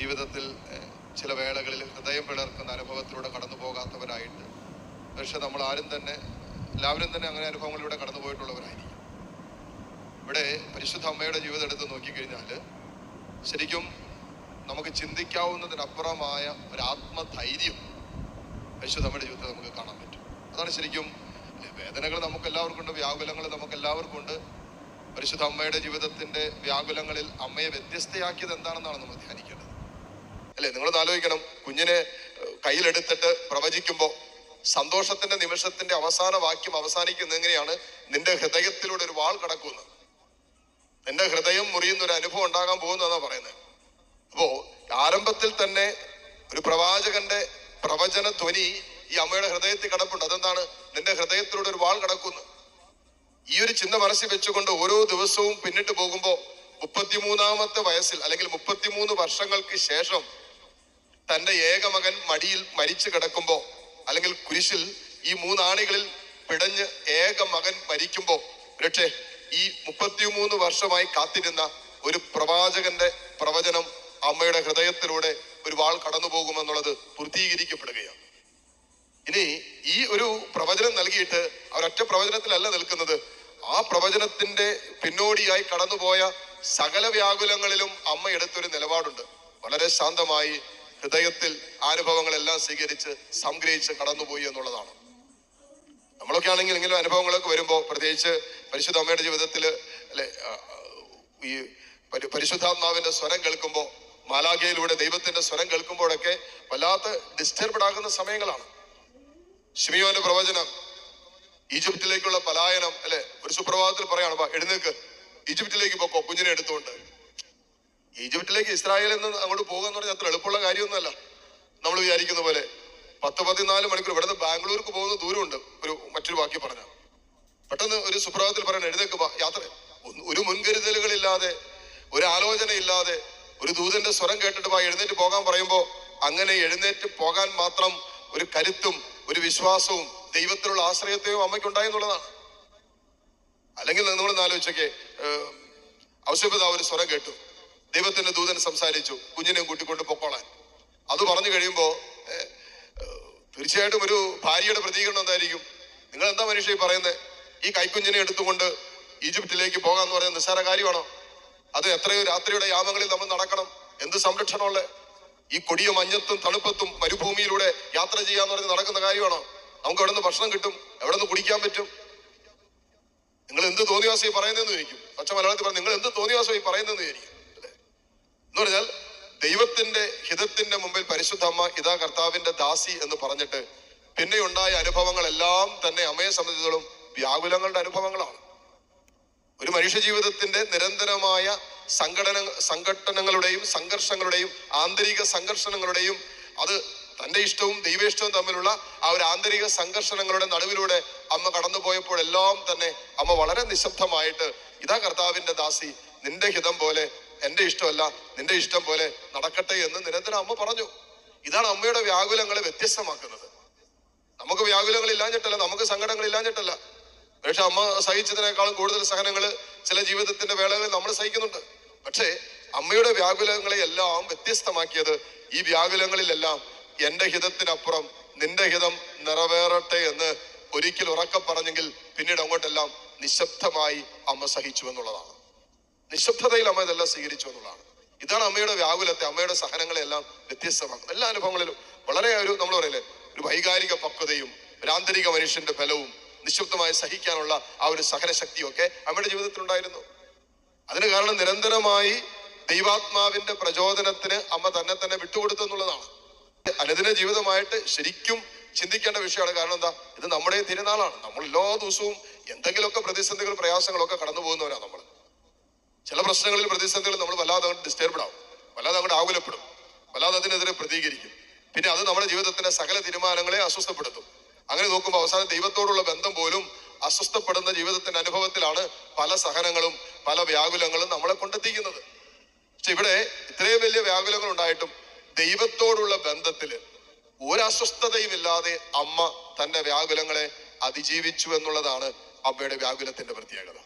ജീവിതത്തിൽ ചില വേളകളിൽ ഹൃദയം പിളർക്കുന്ന അനുഭവത്തിലൂടെ കടന്നു പോകാത്തവരായിട്ട്. പക്ഷെ നമ്മൾ ആരും തന്നെ എല്ലാവരും തന്നെ അങ്ങനെ അനുഭവങ്ങളിലൂടെ കടന്നു പോയിട്ടുള്ളവരായിരിക്കും. ഇവിടെ പരിശുദ്ധ അമ്മയുടെ ജീവിതം എടുത്ത് നോക്കിക്കഴിഞ്ഞാൽ ശരിക്കും നമുക്ക് ചിന്തിക്കാവുന്നതിനപ്പുറമായ ഒരു ആത്മധൈര്യം പരിശുദ്ധ അമ്മയുടെ ജീവിതത്തിൽ നമുക്ക് കാണാൻ പറ്റും. അതാണ് ശരിക്കും വേദനകൾ നമുക്ക് എല്ലാവർക്കും ഉണ്ട് വ്യാകുലങ്ങൾ നമുക്ക് എല്ലാവർക്കും ഉണ്ട്. പരിശുദ്ധ അമ്മയുടെ ജീവിതത്തിന്റെ വ്യാകുലങ്ങളിൽ അമ്മയെ വ്യത്യസ്തയാക്കിയത് എന്താണെന്നാണ് നമ്മൾ ധ്യാനിക്കേണ്ടത് അല്ലേ നിങ്ങൾ ആലോചിക്കണം കുഞ്ഞിനെ കയ്യിലെടുത്തിട്ട് പ്രവചിക്കുമ്പോൾ സന്തോഷത്തിന്റെ നിമിഷത്തിന്റെ അവസാന വാക്യം അവസാനിക്കുന്നത് എങ്ങനെയാണ്? നിന്റെ ഹൃദയത്തിലൂടെ ഒരു വാൾ കടക്കുന്നു. നിന്റെ ഹൃദയം മുറിയുന്ന ഒരു അനുഭവം ഉണ്ടാകാൻ പോകുന്നതെന്നാ പറയുന്നത്. അപ്പോ ആരംഭത്തിൽ തന്നെ ഒരു പ്രവാചകന്റെ പ്രവചന ധ്വനി ഈ അമ്മയുടെ ഹൃദയത്തിൽ കിടപ്പുണ്ട്. അതെന്താണ്? നിന്റെ ഹൃദയത്തിലൂടെ ഒരു വാൾ കിടക്കുന്നു. ഈ ഒരു ചിന്ത മനസ്സിൽ വെച്ചുകൊണ്ട് ഓരോ ദിവസവും പിന്നിട്ട് പോകുമ്പോൾ മുപ്പത്തിമൂന്നാമത്തെ വയസ്സിൽ അല്ലെങ്കിൽ മുപ്പത്തിമൂന്ന് വർഷങ്ങൾക്ക് ശേഷം തന്റെ ഏകമകൻ മടിയിൽ മരിച്ചു കിടക്കുമ്പോൾ അല്ലെങ്കിൽ കുരിശിൽ ഈ മൂന്നാണികളിൽ പിടഞ്ഞ് ഏക മകൻ മരിക്കുമ്പോൾ പക്ഷേ ഈ മുപ്പത്തിമൂന്ന് വർഷമായി കാത്തിരുന്ന ഒരു പ്രവാചകന്റെ പ്രവചനം അമ്മയുടെ ഹൃദയത്തിലൂടെ ഒരു വാൾ കടന്നു പോകുമെന്നുള്ളത് പൂർത്തീകരിക്കപ്പെടുകയാണ്. ഇനി ഈ ഒരു പ്രവചനം നൽകിയിട്ട് അവരൊറ്റ പ്രവചനത്തിലല്ല നിൽക്കുന്നത്. ആ പ്രവചനത്തിന്റെ പിന്നോടിയായി കടന്നുപോയ സകല വ്യാകുലങ്ങളിലും അമ്മ എടുത്തൊരു നിലപാടുണ്ട്. വളരെ ശാന്തമായി ഹൃദയത്തിൽ അനുഭവങ്ങളെല്ലാം സ്വീകരിച്ച് സംഗ്രഹിച്ച് കടന്നുപോയി എന്നുള്ളതാണ്. നമ്മളൊക്കെ ആണെങ്കിൽ ഇങ്ങനെ അനുഭവങ്ങളൊക്കെ വരുമ്പോൾ പ്രത്യേകിച്ച് പരിശുദ്ധ അമ്മയുടെ ജീവിതത്തിൽ അല്ലെ ഈ പരി- പരിശുദ്ധാത്മാവിന്റെ സ്വരം കേൾക്കുമ്പോൾ മാലാഖയിലൂടെ ദൈവത്തിന്റെ സ്വരം കേൾക്കുമ്പോഴൊക്കെ വല്ലാത്ത ഡിസ്റ്റർബ്ഡ് ആകുന്ന സമയങ്ങളാണ്. ഷിമിയോന്റെ പ്രവചനം ഈജിപ്തിലേക്കുള്ള പലായനം അല്ലെ ഒരു സുപ്രഭാതത്തിൽ പറയാണ് "വാ, എഴുന്നേക്ക് ഈജിപ്തിലേക്ക് പോക്കോ കുഞ്ഞിനെ എടുത്തുകൊണ്ട്. ഈജിപ്തിലേക്ക് ഇസ്രായേലിൽ നിന്ന് അങ്ങോട്ട് പോകുക എന്ന് പറഞ്ഞാൽ അത്ര എളുപ്പമുള്ള കാര്യമൊന്നുമല്ല. നമ്മൾ വിചാരിക്കുന്ന പോലെ പത്ത് പതിനാല് മണിക്കൂർ ഇവിടുന്ന് ബാംഗ്ലൂർക്ക് പോകുന്ന ദൂരമുണ്ട് ഒരു മറ്റൊരു വാക്കി പറഞ്ഞ പെട്ടെന്ന് ഒരു സുപ്രഭാതത്തിൽ പറയണം എഴുതേക്ക് യാത്ര. ഒരു മുൻകരുതലുകളില്ലാതെ ഒരു ആലോചന ഇല്ലാതെ ഒരു ദൂതന്റെ സ്വരം കേട്ടിട്ട് പോയി എഴുന്നേറ്റ് പോകാൻ പറയുമ്പോൾ അങ്ങനെ എഴുന്നേറ്റ് പോകാൻ മാത്രം ഒരു കരുത്തും ഒരു വിശ്വാസവും ദൈവത്തിലുള്ള ആശ്രയത്തെയും അമ്മയ്ക്കുണ്ടായി എന്നുള്ളതാണ്. അല്ലെങ്കിൽ നമ്മൾ ആലോചിച്ചൊക്കെ ഔഷധ ഒരു സ്വരം കേട്ടു. ദൈവത്തിന്റെ ദൂതൻ സംസാരിച്ചു കുഞ്ഞിനെയും കൂട്ടിക്കൊണ്ട് പൊക്കോളാൻ. അത് പറഞ്ഞു കഴിയുമ്പോ ഏഹ്, ഏഹ്, തീർച്ചയായിട്ടും ഒരു ഭാര്യയുടെ പ്രതികരണം എന്തായിരിക്കും? നിങ്ങൾ എന്താ മനുഷ്യ പറയുന്നത് ഈ കൈക്കുഞ്ഞിനെ എടുത്തുകൊണ്ട് ഈജിപ്തിലേക്ക് പോകാന്ന് പറയുന്ന നിസ്സാര കാര്യമാണോ? അത് എത്രയോ രാത്രിയുടെ യാമങ്ങളിൽ നമ്മൾ നടക്കണം. എന്ത് സംരക്ഷണമുള്ള ഈ കൊടിയ മഞ്ഞത്തും തണുപ്പത്തും മരുഭൂമിയിലൂടെ യാത്ര ചെയ്യാന്ന് പറഞ്ഞ് നടക്കുന്ന കാര്യമാണോ? നമുക്ക് എവിടെ നിന്ന് ഭക്ഷണം കിട്ടും എവിടെ നിന്ന് കുടിക്കാൻ പറ്റും. നിങ്ങൾ എന്ത് തോന്നിവാസം ഈ പറയുന്നതെന്ന് ചോദിക്കും. പച്ച മലയാളത്തിൽ പറഞ്ഞു നിങ്ങൾ എന്ത് തോന്നിവാസം ഈ പറയുന്നതെന്ന് ചോദിക്കും? എന്ന് പറഞ്ഞാൽ ദൈവത്തിന്റെ ഹിതത്തിന്റെ മുമ്പിൽ പരിശുദ്ധ അമ്മ ഇതാ കർത്താവിന്റെ ദാസി എന്ന് പറഞ്ഞിട്ട് പിന്നെ ഉണ്ടായ അനുഭവങ്ങളെല്ലാം തന്നെ അമ്മയെ സംബന്ധിച്ചിടത്തോളം വ്യാകുലങ്ങളുടെ അനുഭവങ്ങളാണ്. ഒരു മനുഷ്യ ജീവിതത്തിന്റെ നിരന്തരമായ സംഘടന സംഘടനകളുടെയും സംഘർഷങ്ങളുടെയും ആന്തരിക സംഘർഷണങ്ങളുടെയും അത് തന്റെ ഇഷ്ടവും ദൈവേഷ്ടവും തമ്മിലുള്ള ആ ഒരു ആന്തരിക സംഘർഷണങ്ങളുടെ നടുവിലൂടെ അമ്മ കടന്നുപോയപ്പോഴെല്ലാം തന്നെ അമ്മ വളരെ നിശബ്ദമായിട്ട് ഇതാ കർത്താവിന്റെ ദാസി നിന്റെ ഹിതം പോലെ എന്റെ ഇഷ്ടമല്ല നിന്റെ ഇഷ്ടം പോലെ നടക്കട്ടെ എന്ന് നിരന്തരം അമ്മ പറഞ്ഞു. ഇതാണ് അമ്മയുടെ വ്യാകുലങ്ങളെ വ്യത്യസ്തമാക്കുന്നത്. നമുക്ക് വ്യാകുലങ്ങൾ ഇല്ലാഞ്ഞിട്ടല്ല നമുക്ക് സങ്കടങ്ങൾ ഇല്ലാഞ്ഞിട്ടല്ല. പക്ഷെ അമ്മ സഹിച്ചതിനേക്കാളും കൂടുതൽ സഹനങ്ങൾ ചില ജീവിതത്തിന്റെ വേളകളിൽ നമ്മൾ സഹിക്കുന്നുണ്ട്. പക്ഷേ അമ്മയുടെ വ്യാകുലങ്ങളെ എല്ലാം വ്യത്യസ്തമാക്കിയത് ഈ വ്യാകുലങ്ങളിലെല്ലാം എന്റെ ഹിതത്തിനപ്പുറം നിന്റെ ഹിതം നിറവേറട്ടെ എന്ന് ഒരിക്കൽ ഉറക്കം പറഞ്ഞെങ്കിൽ പിന്നീട് അങ്ങോട്ടെല്ലാം നിശബ്ദമായി അമ്മ സഹിച്ചു എന്നുള്ളതാണ്. നിശബ്ദതയിൽ അമ്മ ഇതെല്ലാം സ്വീകരിച്ചു എന്നുള്ളതാണ്. ഇതാണ് അമ്മയുടെ വ്യാകുലത്തെ അമ്മയുടെ സഹനങ്ങളെല്ലാം വ്യത്യസ്തമാക്കുന്നത്. എല്ലാ അനുഭവങ്ങളിലും വളരെ ഒരു നമ്മൾ പറയില്ലേ ഒരു വൈകാരിക പക്വതയും ഒരു ആന്തരിക മനുഷ്യന്റെ ബലവും നിശബ്ദമായി സഹിക്കാനുള്ള ആ ഒരു സഹനശക്തിയും ഒക്കെ അമ്മയുടെ ജീവിതത്തിലുണ്ടായിരുന്നു അതിന് കാരണം നിരന്തരമായി ദൈവാത്മാവിന്റെ പ്രചോദനത്തിന് അമ്മ തന്നെ തന്നെ വിട്ടുകൊടുത്തു എന്നുള്ളതാണ്. അനുദിന ജീവിതമായിട്ട് ശരിക്കും ചിന്തിക്കേണ്ട വിഷയമാണ്. കാരണം എന്താ? ഇത് നമ്മുടെ തിരുനാളാണ്. നമ്മൾ എല്ലാ ദിവസവും എന്തെങ്കിലുമൊക്കെ പ്രതിസന്ധികൾ പ്രയാസങ്ങളൊക്കെ കടന്നു പോകുന്നവരാണ് നമ്മൾ ചില പ്രശ്നങ്ങളിൽ പ്രതിസന്ധികളിൽ നമ്മൾ വല്ലാതെ അങ്ങോട്ട് ഡിസ്റ്റർബ്ഡ് ആവും. വല്ലാതെ അങ്ങോട്ട് ആകുലപ്പെടും. വല്ലാതെ അതിനെതിരെ പ്രതികരിക്കും. പിന്നെ അത് നമ്മുടെ ജീവിതത്തിന്റെ സകല തീരുമാനങ്ങളെ അസ്വസ്ഥപ്പെടുത്തും. അങ്ങനെ നോക്കുമ്പോൾ അവസാനം ദൈവത്തോടുള്ള ബന്ധം പോലും അസ്വസ്ഥപ്പെടുന്ന ജീവിതത്തിന്റെ അനുഭവത്തിലാണ് പല സഹനങ്ങളും പല വ്യാകുലങ്ങളും നമ്മളെ കൊണ്ടെത്തിക്കുന്നത്. പക്ഷെ ഇവിടെ ഇത്രയും വലിയ വ്യാകുലങ്ങൾ ഉണ്ടായിട്ടും ദൈവത്തോടുള്ള ബന്ധത്തിൽ ഒരസ്വസ്ഥതയും ഇല്ലാതെ അമ്മ തന്റെ വ്യാകുലങ്ങളെ അതിജീവിച്ചു എന്നുള്ളതാണ് അമ്മയുടെ വ്യാകുലത്തിന്റെ പ്രത്യേകത.